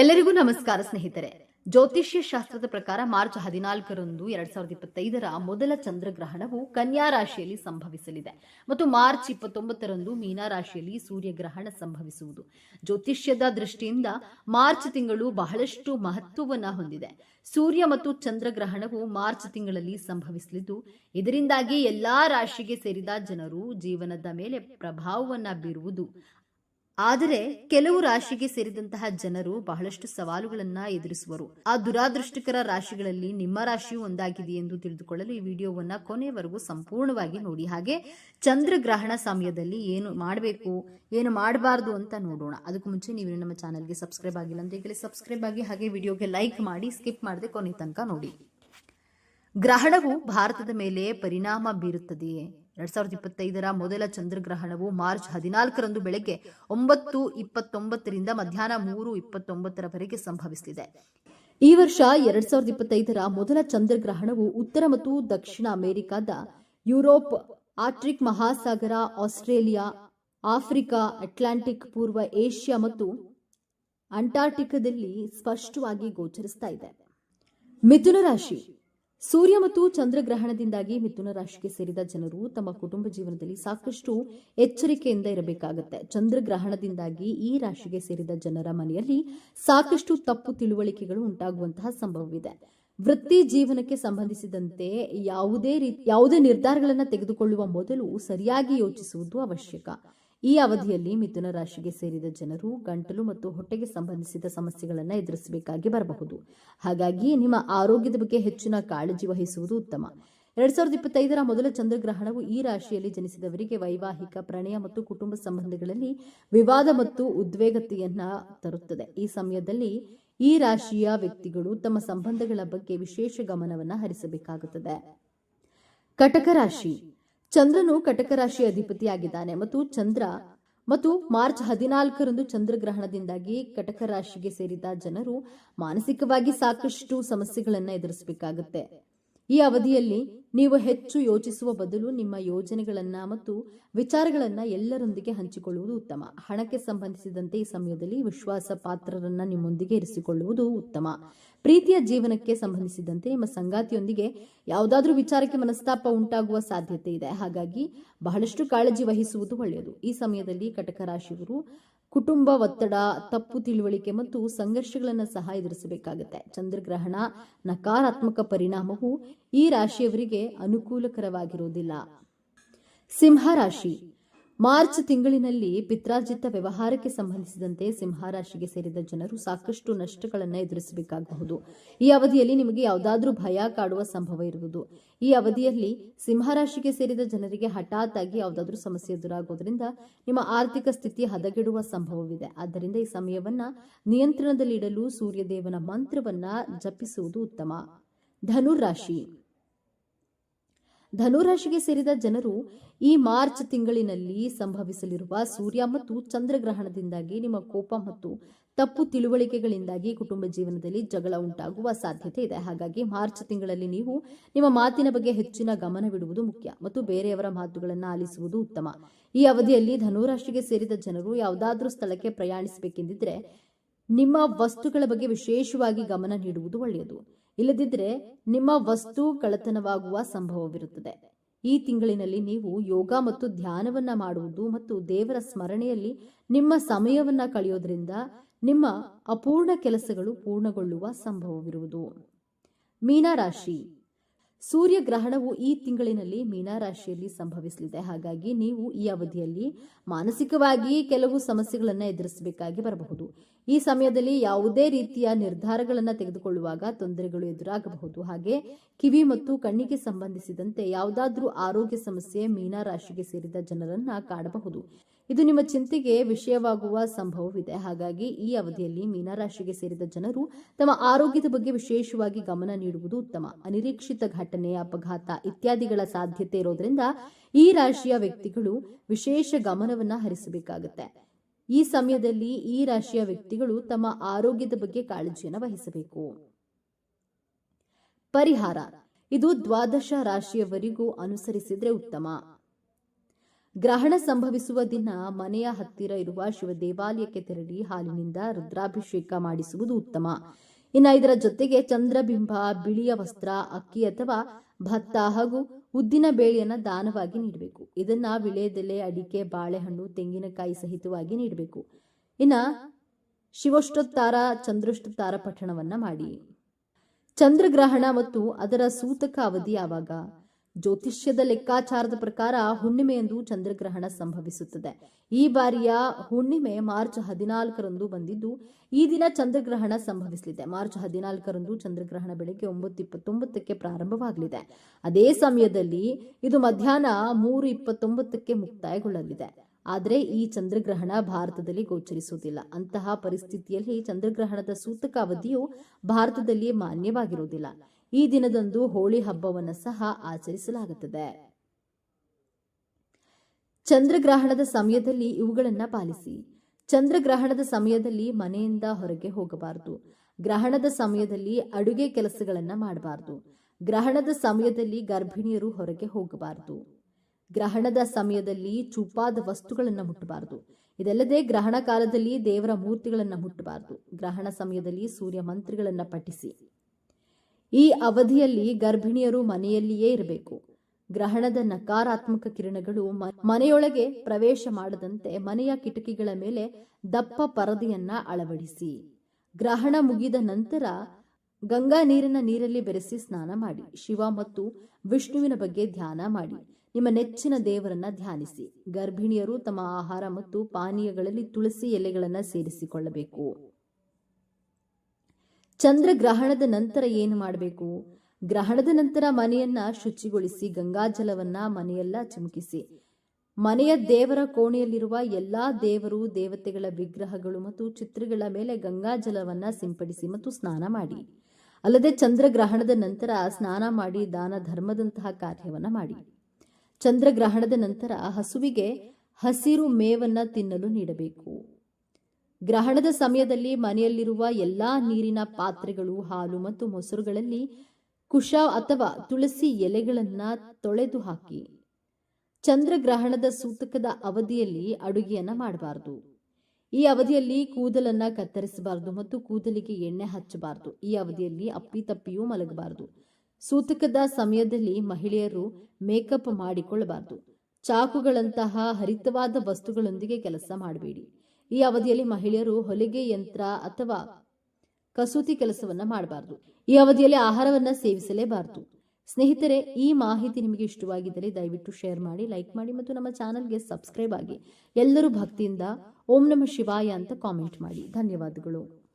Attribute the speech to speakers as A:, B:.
A: ಎಲ್ಲರಿಗೂ ನಮಸ್ಕಾರ ಸ್ನೇಹಿತರೆ. ಜ್ಯೋತಿಷ್ಯ ಶಾಸ್ತ್ರದ ಪ್ರಕಾರ ಮಾರ್ಚ್ ಹದಿನಾಲ್ಕರಂದು ಎರಡ್ ಸಾವಿರದ ಇಪ್ಪತ್ತೈದರ ಮೊದಲ ಚಂದ್ರಗ್ರಹಣವು ಕನ್ಯಾ ರಾಶಿಯಲ್ಲಿ ಸಂಭವಿಸಲಿದೆ. ಮತ್ತು ಮಾರ್ಚ್ ಇಪ್ಪತ್ತೊಂಬತ್ತರಂದು ಮೀನಾ ರಾಶಿಯಲ್ಲಿ ಸೂರ್ಯಗ್ರಹಣ ಸಂಭವಿಸುವುದು. ಜ್ಯೋತಿಷ್ಯದ ದೃಷ್ಟಿಯಿಂದ ಮಾರ್ಚ್ ತಿಂಗಳು ಬಹಳಷ್ಟು ಮಹತ್ವವನ್ನ ಹೊಂದಿದೆ. ಸೂರ್ಯ ಮತ್ತು ಚಂದ್ರಗ್ರಹಣವು ಮಾರ್ಚ್ ತಿಂಗಳಲ್ಲಿ ಸಂಭವಿಸಲಿದ್ದು, ಇದರಿಂದಾಗಿ ಎಲ್ಲಾ ರಾಶಿಗೆ ಸೇರಿದ ಜನರು ಜೀವನದ ಮೇಲೆ ಪ್ರಭಾವವನ್ನ ಬೀರುವುದು ಆದರೆ ಕೆಲವು ರಾಶಿಗೆ ಸೇರಿದಂತಹ ಜನರು ಬಹಳಷ್ಟು ಸವಾಲುಗಳನ್ನ ಎದುರಿಸುವರು. ಆ ದುರಾದೃಷ್ಟಕರ ರಾಶಿಗಳಲ್ಲಿ ನಿಮ್ಮ ರಾಶಿಯು ಒಂದಾಗಿದೆ ಎಂದು ತಿಳಿದುಕೊಳ್ಳಲು ಈ ವಿಡಿಯೋವನ್ನ ಕೊನೆಯವರೆಗೂ ಸಂಪೂರ್ಣವಾಗಿ ನೋಡಿ. ಹಾಗೆ ಚಂದ್ರಗ್ರಹಣ ಸಮಯದಲ್ಲಿ ಏನು ಮಾಡಬೇಕು, ಏನು ಮಾಡಬಾರ್ದು ಅಂತ ನೋಡೋಣ. ಅದಕ್ಕೂ ಮುಂಚೆ ನೀವು ನಮ್ಮ ಚಾನಲ್ಗೆ ಸಬ್ಸ್ಕ್ರೈಬ್ ಆಗಿಲ್ಲ ಅಂತ ಈಗಲೇ ಸಬ್ಸ್ಕ್ರೈಬ್ ಆಗಿ ಹಾಗೆ ವಿಡಿಯೋಗೆ ಲೈಕ್ ಮಾಡಿ, ಸ್ಕಿಪ್ ಮಾಡದೆ ಕೊನೆ ತನಕ ನೋಡಿ. ಗ್ರಹಣವು ಭಾರತದ ಮೇಲೆ ಪರಿಣಾಮ ಬೀರುತ್ತದೆಯೇ? ಎರಡ್ ಸಾವಿರದ ಇಪ್ಪತ್ತೈದರ ಮೊದಲ ಚಂದ್ರಗ್ರಹಣವು ಮಾರ್ಚ್ ಹದಿನಾಲ್ಕರಂದು ಬೆಳಗ್ಗೆ ಒಂಬತ್ತು ಇಪ್ಪತ್ತೊಂಬತ್ತರಿಂದ ಮಧ್ಯಾಹ್ನ ಮೂರು ಇಪ್ಪತ್ತೊಂಬತ್ತರವರೆಗೆ ಸಂಭವಿಸಲಿದೆ ಈ ವರ್ಷ ಎರಡ್ ಸಾವಿರದ ಇಪ್ಪತ್ತೈದರ ಮೊದಲ ಚಂದ್ರಗ್ರಹಣವು ಉತ್ತರ ಮತ್ತು ದಕ್ಷಿಣ ಅಮೆರಿಕಾದ ಯುರೋಪ್, ಆಟ್ರಿಕ್ ಮಹಾಸಾಗರ, ಆಸ್ಟ್ರೇಲಿಯಾ, ಆಫ್ರಿಕಾ, ಅಟ್ಲಾಂಟಿಕ್, ಪೂರ್ವ ಏಷ್ಯಾ ಮತ್ತು ಅಂಟಾರ್ಟಿಕಾದಲ್ಲಿ ಸ್ಪಷ್ಟವಾಗಿ ಗೋಚರಿಸ್ತಾ ಇದೆ. ಮಿಥುನ ರಾಶಿ ಸೂರ್ಯ ಮತ್ತು ಚಂದ್ರಗ್ರಹಣದಿಂದಾಗಿ ಮಿಥುನ ರಾಶಿಗೆ ಸೇರಿದ ಜನರು ತಮ್ಮ ಕುಟುಂಬ ಜೀವನದಲ್ಲಿ ಸಾಕಷ್ಟು ಎಚ್ಚರಿಕೆಯಿಂದ ಇರಬೇಕಾಗುತ್ತೆ. ಚಂದ್ರಗ್ರಹಣದಿಂದಾಗಿ ಈ ರಾಶಿಗೆ ಸೇರಿದ ಜನರ ಮನೆಯಲ್ಲಿ ಸಾಕಷ್ಟು ತಪ್ಪು ತಿಳುವಳಿಕೆಗಳು ಉಂಟಾಗುವಂತಹ ಸಂಭವವಿದೆ. ವೃತ್ತಿ ಜೀವನಕ್ಕೆ ಸಂಬಂಧಿಸಿದಂತೆ ಯಾವುದೇ ರೀತಿ, ಯಾವುದೇ ನಿರ್ಧಾರಗಳನ್ನು ತೆಗೆದುಕೊಳ್ಳುವ ಮೊದಲು ಸರಿಯಾಗಿ ಯೋಚಿಸುವುದು ಅವಶ್ಯಕ. ಈ ಅವಧಿಯಲ್ಲಿ ಮಿಥುನ ರಾಶಿಗೆ ಸೇರಿದ ಜನರು, ಗಂಟಲು ಮತ್ತು ಹೊಟ್ಟೆಗೆ ಸಂಬಂಧಿಸಿದ ಸಮಸ್ಯೆಗಳನ್ನು ಎದುರಿಸಬೇಕಾಗಿ ಬರಬಹುದು. ಹಾಗಾಗಿ ನಿಮ್ಮ ಆರೋಗ್ಯದ ಬಗ್ಗೆ ಹೆಚ್ಚಿನ ಕಾಳಜಿ ವಹಿಸುವುದು ಉತ್ತಮ. ಎರಡ್ ಸಾವಿರದ ಇಪ್ಪತ್ತೈದರ ಮೊದಲ ಚಂದ್ರಗ್ರಹಣವು ಈ ರಾಶಿಯಲ್ಲಿ ಜನಿಸಿದವರಿಗೆ ವೈವಾಹಿಕ, ಪ್ರಣಯ ಮತ್ತು ಕುಟುಂಬ ಸಂಬಂಧಗಳಲ್ಲಿ ವಿವಾದ ಮತ್ತು ಉದ್ವೇಗತೆಯನ್ನ ತರುತ್ತದೆ. ಈ ಸಮಯದಲ್ಲಿ ಈ ರಾಶಿಯ ವ್ಯಕ್ತಿಗಳು ತಮ್ಮ ಸಂಬಂಧಗಳ ಬಗ್ಗೆ ವಿಶೇಷ ಗಮನವನ್ನು ಹರಿಸಬೇಕಾಗುತ್ತದೆ. ಕಟಕ ರಾಶಿ. ಚಂದ್ರನು ಕಟಕ ರಾಶಿ ಅಧಿಪತಿಯಾಗಿದ್ದಾನೆ ಮತ್ತು ಚಂದ್ರ ಮತ್ತು ಮಾರ್ಚ್ ಹದಿನಾಲ್ಕರಂದು ಚಂದ್ರಗ್ರಹಣದಿಂದಾಗಿ ಕಟಕ ರಾಶಿಗೆ ಸೇರಿದ ಜನರು ಮಾನಸಿಕವಾಗಿ ಸಾಕಷ್ಟು ಸಮಸ್ಯೆಗಳನ್ನು ಎದುರಿಸಬೇಕಾಗುತ್ತೆ. ಈ ಅವಧಿಯಲ್ಲಿ ನೀವು ಹೆಚ್ಚು ಯೋಚಿಸುವ ಬದಲು ನಿಮ್ಮ ಯೋಜನೆಗಳನ್ನು ಮತ್ತು ವಿಚಾರಗಳನ್ನು ಎಲ್ಲರೊಂದಿಗೆ ಹಂಚಿಕೊಳ್ಳುವುದು ಉತ್ತಮ. ಹಣಕ್ಕೆ ಸಂಬಂಧಿಸಿದಂತೆ ಈ ಸಮಯದಲ್ಲಿ ವಿಶ್ವಾಸ ಪಾತ್ರರನ್ನ ನಿಮ್ಮೊಂದಿಗೆ ಇರಿಸಿಕೊಳ್ಳುವುದು ಉತ್ತಮ. ಪ್ರೀತಿಯ ಜೀವನಕ್ಕೆ ಸಂಬಂಧಿಸಿದಂತೆ ನಿಮ್ಮ ಸಂಗಾತಿಯೊಂದಿಗೆ ಯಾವುದಾದ್ರೂ ವಿಚಾರಕ್ಕೆ ಮನಸ್ತಾಪ ಉಂಟಾಗುವ ಸಾಧ್ಯತೆ ಇದೆ. ಹಾಗಾಗಿ ಬಹಳಷ್ಟು ಕಾಳಜಿ ವಹಿಸುವುದು ಒಳ್ಳೆಯದು. ಈ ಸಮಯದಲ್ಲಿ ಕಟಕ ರಾಶಿಯವರು ಕುಟುಂಬ ಒತ್ತಡ, ತಪ್ಪು ತಿಳುವಳಿಕೆ ಮತ್ತು ಸಂಘರ್ಷಗಳನ್ನು ಸಹ ಎದುರಿಸಬೇಕಾಗುತ್ತೆ. ಚಂದ್ರಗ್ರಹಣ ನಕಾರಾತ್ಮಕ ಪರಿಣಾಮವು ಈ ರಾಶಿಯವರಿಗೆ ಅನುಕೂಲಕರವಾಗಿರುವುದಿಲ್ಲ ಸಿಂಹ ರಾಶಿ. ಮಾರ್ಚ್ ತಿಂಗಳಿನಲ್ಲಿ ಪಿತ್ರಾರ್ಜಿತ ವ್ಯವಹಾರಕ್ಕೆ ಸಂಬಂಧಿಸಿದಂತೆ ಸಿಂಹರಾಶಿಗೆ ಸೇರಿದ ಜನರು ಸಾಕಷ್ಟು ನಷ್ಟಗಳನ್ನು ಎದುರಿಸಬೇಕಾಗಬಹುದು. ಈ ಅವಧಿಯಲ್ಲಿ ನಿಮಗೆ ಯಾವುದಾದ್ರೂ ಭಯ ಕಾಡುವ ಸಂಭವ ಇರುವುದು. ಈ ಅವಧಿಯಲ್ಲಿ ಸಿಂಹರಾಶಿಗೆ ಸೇರಿದ ಜನರಿಗೆ ಹಠಾತ್ ಆಗಿ ಯಾವುದಾದ್ರೂ ಸಮಸ್ಯೆ ಎದುರಾಗೋದ್ರಿಂದ ನಿಮ್ಮ ಆರ್ಥಿಕ ಸ್ಥಿತಿ ಹದಗೆಡುವ ಸಂಭವವಿದೆ. ಆದ್ದರಿಂದ ಈ ಸಮಯವನ್ನ ನಿಯಂತ್ರಣದಲ್ಲಿಡಲು ಸೂರ್ಯದೇವನ ಮಂತ್ರವನ್ನ ಜಪಿಸುವುದು ಉತ್ತಮ. ಧನುರಾಶಿ ಧನುರಾಶಿಗೆ ಸೇರಿದ ಜನರು ಈ ಮಾರ್ಚ್ ತಿಂಗಳಿನಲ್ಲಿ ಸಂಭವಿಸಲಿರುವ ಸೂರ್ಯ ಮತ್ತು ಚಂದ್ರಗ್ರಹಣದಿಂದಾಗಿ ನಿಮ್ಮ ಕೋಪ ಮತ್ತು ತಪ್ಪು ತಿಳುವಳಿಕೆಗಳಿಂದಾಗಿ ಕುಟುಂಬ ಜೀವನದಲ್ಲಿ ಜಗಳ ಉಂಟಾಗುವ ಸಾಧ್ಯತೆ ಇದೆ. ಹಾಗಾಗಿ ಮಾರ್ಚ್ ತಿಂಗಳಲ್ಲಿ ನೀವು ನಿಮ್ಮ ಮಾತಿನ ಬಗ್ಗೆ ಹೆಚ್ಚಿನ ಗಮನವಿಡುವುದು ಮುಖ್ಯ ಮತ್ತು ಬೇರೆಯವರ ಮಾತುಗಳನ್ನು ಆಲಿಸುವುದು ಉತ್ತಮ. ಈ ಅವಧಿಯಲ್ಲಿ ಧನುರಾಶಿಗೆ ಸೇರಿದ ಜನರು ಯಾವುದಾದ್ರೂ ಸ್ಥಳಕ್ಕೆ ಪ್ರಯಾಣಿಸಬೇಕೆಂದಿದ್ರೆ ನಿಮ್ಮ ವಸ್ತುಗಳ ಬಗ್ಗೆ ವಿಶೇಷವಾಗಿ ಗಮನ ನೀಡುವುದು ಒಳ್ಳೆಯದು. ಇಲ್ಲದಿದ್ದರೆ ನಿಮ್ಮ ವಸ್ತು ಕಳತನವಾಗುವ ಸಂಭವವಿರುತ್ತದೆ. ಈ ತಿಂಗಳಿನಲ್ಲಿ ನೀವು ಯೋಗ ಮತ್ತು ಧ್ಯಾನವನ್ನ ಮಾಡುವುದು ಮತ್ತು ದೇವರ ಸ್ಮರಣೆಯಲ್ಲಿ ನಿಮ್ಮ ಸಮಯವನ್ನ ಕಳೆಯೋದ್ರಿಂದ ನಿಮ್ಮ ಅಪೂರ್ಣ ಕೆಲಸಗಳು ಪೂರ್ಣಗೊಳ್ಳುವ ಸಂಭವವಿರುವುದು. ಮೀನರಾಶಿ. ಸೂರ್ಯ ಗ್ರಹಣವು ಈ ತಿಂಗಳಿನಲ್ಲಿ ಮೀನಾರಾಶಿಯಲ್ಲಿ ಸಂಭವಿಸಲಿದೆ. ಹಾಗಾಗಿ ನೀವು ಈ ಅವಧಿಯಲ್ಲಿ ಮಾನಸಿಕವಾಗಿ ಕೆಲವು ಸಮಸ್ಯೆಗಳನ್ನು ಎದುರಿಸಬೇಕಾಗಿ ಬರಬಹುದು. ಈ ಸಮಯದಲ್ಲಿ ಯಾವುದೇ ರೀತಿಯ ನಿರ್ಧಾರಗಳನ್ನು ತೆಗೆದುಕೊಳ್ಳುವಾಗ ತೊಂದರೆಗಳು ಎದುರಾಗಬಹುದು. ಹಾಗೆ ಕಿವಿ ಮತ್ತು ಕಣ್ಣಿಗೆ ಸಂಬಂಧಿಸಿದಂತೆ ಯಾವುದಾದ್ರೂ ಆರೋಗ್ಯ ಸಮಸ್ಯೆ ಮೀನಾರಾಶಿಗೆ ಸೇರಿದ ಜನರನ್ನ ಕಾಡಬಹುದು ಇದು ನಿಮ್ಮ ಚಿಂತೆಗೆ ವಿಷಯವಾಗುವ ಸಂಭವವಿದೆ. ಹಾಗಾಗಿ ಈ ಅವಧಿಯಲ್ಲಿ ಮೀನರಾಶಿಗೆ ಸೇರಿದ ಜನರು ತಮ್ಮ ಆರೋಗ್ಯದ ಬಗ್ಗೆ ವಿಶೇಷವಾಗಿ ಗಮನ ನೀಡುವುದು ಉತ್ತಮ. ಅನಿರೀಕ್ಷಿತ ಘಟನೆ, ಅಪಘಾತ ಇತ್ಯಾದಿಗಳ ಸಾಧ್ಯತೆ ಇರೋದ್ರಿಂದ ಈ ರಾಶಿಯ ವ್ಯಕ್ತಿಗಳು ವಿಶೇಷ ಗಮನವನ್ನ ಹರಿಸಬೇಕಾಗುತ್ತೆ. ಈ ಸಮಯದಲ್ಲಿ ಈ ರಾಶಿಯ ವ್ಯಕ್ತಿಗಳು ತಮ್ಮ ಆರೋಗ್ಯದ ಬಗ್ಗೆ ಕಾಳಜಿಯನ್ನು ವಹಿಸಬೇಕು. ಪರಿಹಾರ. ಇದು ದ್ವಾದಶ ರಾಶಿಯವರಿಗೂ ಅನುಸರಿಸಿದ್ರೆ ಉತ್ತಮ. ಗ್ರಹಣ ಸಂಭವಿಸುವ ದಿನ ಮನೆಯ ಹತ್ತಿರ ಇರುವ ಶಿವ ದೇವಾಲಯಕ್ಕೆ ತೆರಳಿ ಹಾಲಿನಿಂದ ರುದ್ರಾಭಿಷೇಕ ಮಾಡಿಸುವುದು ಉತ್ತಮ. ಇನ್ನು ಇದರ ಜೊತೆಗೆ ಚಂದ್ರಬಿಂಬ, ಬಿಳಿಯ ವಸ್ತ್ರ, ಅಕ್ಕಿ ಅಥವಾ ಭತ್ತ ಹಾಗೂ ಉದ್ದಿನ ಬೇಳೆಯನ್ನ ದಾನವಾಗಿ ನೀಡಬೇಕು. ಇದನ್ನ ವಿಳೆದೆಲೆ, ಅಡಿಕೆ, ಬಾಳೆಹಣ್ಣು, ತೆಂಗಿನಕಾಯಿ ಸಹಿತವಾಗಿ ನೀಡಬೇಕು. ಇನ್ನ ಶಿವಷ್ಟೋತ್ತಾರ ಚಂದ್ರಷ್ಟೋತ್ತಾರ ಪಠಣವನ್ನ ಮಾಡಿ. ಚಂದ್ರಗ್ರಹಣ ಮತ್ತು ಅದರ ಸೂತಕ ಅವಧಿ ಯಾವಾಗ? ಜ್ಯೋತಿಷ್ಯದ ಲೆಕ್ಕಾಚಾರದ ಪ್ರಕಾರ ಹುಣ್ಣಿಮೆಯಂದು ಚಂದ್ರಗ್ರಹಣ ಸಂಭವಿಸುತ್ತದೆ. ಈ ಬಾರಿಯ ಹುಣ್ಣಿಮೆ ಮಾರ್ಚ್ ಹದಿನಾಲ್ಕರಂದು ಬಂದಿದ್ದು, ಈ ದಿನ ಚಂದ್ರಗ್ರಹಣ ಸಂಭವಿಸಲಿದೆ. ಮಾರ್ಚ್ ಹದಿನಾಲ್ಕರಂದು ಚಂದ್ರಗ್ರಹಣ ಬೆಳಗ್ಗೆ ಒಂಬತ್ತು ಇಪ್ಪತ್ತೊಂಬತ್ತಕ್ಕೆ ಪ್ರಾರಂಭವಾಗಲಿದೆ. ಅದೇ ಸಮಯದಲ್ಲಿ ಇದು ಮಧ್ಯಾಹ್ನ ಮೂರು ಇಪ್ಪತ್ತೊಂಬತ್ತಕ್ಕೆ ಮುಕ್ತಾಯಗೊಳ್ಳಲಿದೆ. ಆದರೆ ಈ ಚಂದ್ರಗ್ರಹಣ ಭಾರತದಲ್ಲಿ ಗೋಚರಿಸುವುದಿಲ್ಲ. ಅಂತಹ ಪರಿಸ್ಥಿತಿಯಲ್ಲಿ ಚಂದ್ರಗ್ರಹಣದ ಸೂತಕ ಅವಧಿಯು ಭಾರತದಲ್ಲಿ ಮಾನ್ಯವಾಗಿರುವುದಿಲ್ಲ. ಈ ದಿನದಂದು ಹೋಳಿ ಹಬ್ಬವನ್ನು ಸಹ ಆಚರಿಸಲಾಗುತ್ತದೆ. ಚಂದ್ರಗ್ರಹಣದ ಸಮಯದಲ್ಲಿ ಇವುಗಳನ್ನು ಪಾಲಿಸಿ. ಚಂದ್ರಗ್ರಹಣದ ಸಮಯದಲ್ಲಿ ಮನೆಯಿಂದ ಹೊರಗೆ ಹೋಗಬಾರದು. ಗ್ರಹಣದ ಸಮಯದಲ್ಲಿ ಅಡುಗೆ ಕೆಲಸಗಳನ್ನು ಮಾಡಬಾರದು. ಗ್ರಹಣದ ಸಮಯದಲ್ಲಿ ಗರ್ಭಿಣಿಯರು ಹೊರಗೆ ಹೋಗಬಾರದು. ಗ್ರಹಣದ ಸಮಯದಲ್ಲಿ ಚೂಪಾದ ವಸ್ತುಗಳನ್ನು ಮುಟ್ಟಬಾರದು. ಇದಲ್ಲದೆ ಗ್ರಹಣ ಕಾಲದಲ್ಲಿ ದೇವರ ಮೂರ್ತಿಗಳನ್ನು ಮುಟ್ಟಬಾರದು. ಗ್ರಹಣ ಸಮಯದಲ್ಲಿ ಸೂರ್ಯ ಮಂತ್ರಿಗಳನ್ನು ಪಠಿಸಿ. ಈ ಅವಧಿಯಲ್ಲಿ ಗರ್ಭಿಣಿಯರು ಮನೆಯಲ್ಲಿಯೇ ಇರಬೇಕು. ಗ್ರಹಣದ ನಕಾರಾತ್ಮಕ ಕಿರಣಗಳು ಮನೆಯೊಳಗೆ ಪ್ರವೇಶ ಮಾಡದಂತೆ ಮನೆಯ ಕಿಟಕಿಗಳ ಮೇಲೆ ದಪ್ಪ ಪರದೆಯನ್ನ ಅಳವಡಿಸಿ. ಗ್ರಹಣ ಮುಗಿದ ನಂತರ ಗಂಗಾ ನೀರಿನ ನೀರಲ್ಲಿ ಬೆರೆಸಿ ಸ್ನಾನ ಮಾಡಿ. ಶಿವ ಮತ್ತು ವಿಷ್ಣುವಿನ ಬಗ್ಗೆ ಧ್ಯಾನ ಮಾಡಿ. ನಿಮ್ಮ ನೆಚ್ಚಿನ ದೇವರನ್ನ ಧ್ಯಾನಿಸಿ. ಗರ್ಭಿಣಿಯರು ತಮ್ಮ ಆಹಾರ ಮತ್ತು ಪಾನೀಯಗಳಲ್ಲಿ ತುಳಸಿ ಎಲೆಗಳನ್ನು ಸೇರಿಸಿಕೊಳ್ಳಬೇಕು. ಚಂದ್ರಗ್ರಹಣದ ನಂತರ ಏನು ಮಾಡಬೇಕು? ಗ್ರಹಣದ ನಂತರ ಮನೆಯನ್ನ ಶುಚಿಗೊಳಿಸಿ ಗಂಗಾಜಲವನ್ನ ಮನೆಯೆಲ್ಲ ಚಿಮುಕಿಸಿ. ಮನೆಯ ದೇವರ ಕೋಣೆಯಲ್ಲಿರುವ ಎಲ್ಲಾ ದೇವರು, ದೇವತೆಗಳ ವಿಗ್ರಹಗಳು ಮತ್ತು ಚಿತ್ರಗಳ ಮೇಲೆ ಗಂಗಾಜಲವನ್ನ ಸಿಂಪಡಿಸಿ ಮತ್ತು ಸ್ನಾನ ಮಾಡಿ. ಅಲ್ಲದೆ ಚಂದ್ರಗ್ರಹಣದ ನಂತರ ಸ್ನಾನ ಮಾಡಿ, ದಾನ ಧರ್ಮದಂತಹ ಕಾರ್ಯವನ್ನ ಮಾಡಿ. ಚಂದ್ರಗ್ರಹಣದ ನಂತರ ಹಸುವಿಗೆ ಹಸಿರು ಮೇವನ್ನ ತಿನ್ನಲು ನೀಡಬೇಕು. ಗ್ರಹಣದ ಸಮಯದಲ್ಲಿ ಮನೆಯಲ್ಲಿರುವ ಎಲ್ಲಾ ನೀರಿನ ಪಾತ್ರೆಗಳು, ಹಾಲು ಮತ್ತು ಮೊಸರುಗಳಲ್ಲಿ ಕುಶ ಅಥವಾ ತುಳಸಿ ಎಲೆಗಳನ್ನ ತೊಳೆದು ಹಾಕಿ. ಚಂದ್ರಗ್ರಹಣದ ಸೂತಕದ ಅವಧಿಯಲ್ಲಿ ಅಡುಗೆಯನ್ನ ಮಾಡಬಾರದು. ಈ ಅವಧಿಯಲ್ಲಿ ಕೂದಲನ್ನ ಕತ್ತರಿಸಬಾರದು ಮತ್ತು ಕೂದಲಿಗೆ ಎಣ್ಣೆ ಹಚ್ಚಬಾರದು. ಈ ಅವಧಿಯಲ್ಲಿ ಅಪ್ಪಿತಪ್ಪಿಯೂ ಮಲಗಬಾರದು. ಸೂತಕದ ಸಮಯದಲ್ಲಿ ಮಹಿಳೆಯರು ಮೇಕಪ್ ಮಾಡಿಕೊಳ್ಳಬಾರದು. ಚಾಕುಗಳಂತಹ ಹರಿತವಾದ ವಸ್ತುಗಳೊಂದಿಗೆ ಕೆಲಸ ಮಾಡಬೇಡಿ. ಈ ಅವಧಿಯಲ್ಲಿ ಮಹಿಳೆಯರು ಹೊಲಿಗೆ ಯಂತ್ರ ಅಥವಾ ಕಸೂತಿ ಕೆಲಸವನ್ನ ಮಾಡಬಾರದು. ಈ ಅವಧಿಯಲ್ಲಿ ಆಹಾರವನ್ನ ಸೇವಿಸಲೇಬಾರದು. ಸ್ನೇಹಿತರೆ, ಈ ಮಾಹಿತಿ ನಿಮಗೆ ಇಷ್ಟವಾಗಿದ್ದರೆ ದಯವಿಟ್ಟು ಶೇರ್ ಮಾಡಿ, ಲೈಕ್ ಮಾಡಿ ಮತ್ತು ನಮ್ಮ ಚಾನಲ್ಗೆ ಸಬ್ಸ್ಕ್ರೈಬ್ ಆಗಿ. ಎಲ್ಲರೂ ಭಕ್ತಿಯಿಂದ ಓಂ ನಮ ಶಿವಾಯ ಅಂತ ಕಾಮೆಂಟ್ ಮಾಡಿ. ಧನ್ಯವಾದಗಳು.